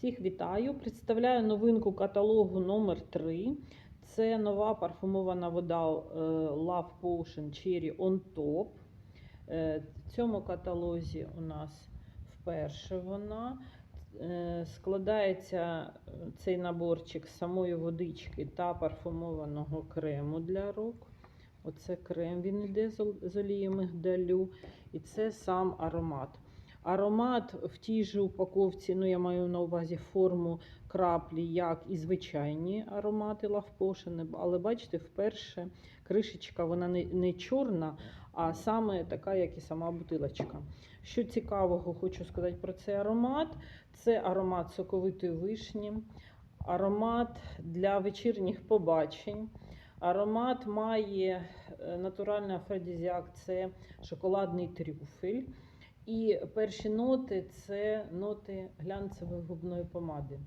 Всіх вітаю. Представляю новинку каталогу номер 3 Це нова парфумована вода е, Love Potion Cherry On Top. Е, В цьому каталозі у нас вперше вона. Е, Складається цей наборчик з самої водички та парфумованого крему для рук. Оце крем, він йде з ол- з мигдалю. І це сам аромат. Аромат в тій же упаковці, ну я маю на увазі форму краплі, як і звичайні аромати Potion, але бачите, вперше кришечка вона не, не чорна, а саме така, як і сама бутилочка. Що цікавого хочу сказати про цей аромат, це аромат соковитої вишні, аромат для вечірніх побачень. Аромат має е, натуральний афродизіак, це шоколадний трюфель. І перші ноти це ноти глянцевої губної помади.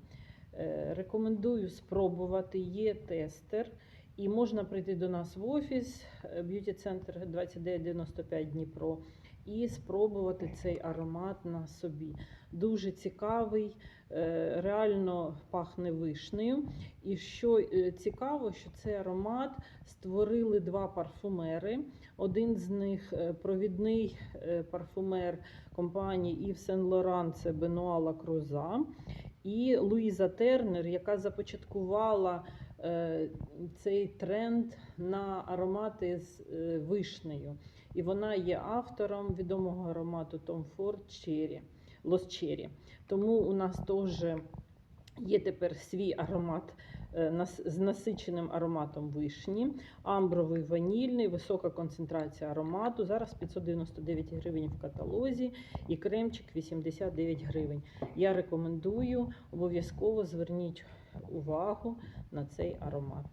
Е, Рекомендую спробувати. Є тестер, і можна прийти до нас в офіс б'юті центр 2995 Дніпро і спробувати цей аромат на собі. Дуже цікавий, е, реально пахне вишнею. І що е, цікаво, що цей аромат створили два парфумери. Один з них е, провідний парфумер компанії Yves Saint Laurent, це Бенуа Лакруза, і Луїза Тернер, яка започаткувала цей тренд на аромати з е, вишнею. І вона є автором відомого аромату Tom Ford Cherry, Лос Cherry. Тому у нас теж є тепер свій аромат е, з насиченим ароматом вишні, амбровий ванільний, висока концентрація аромату. Зараз 599 гривень в каталозі і кремчик 89 гривень. Я рекомендую, обов'язково зверніть увагу на цей аромат.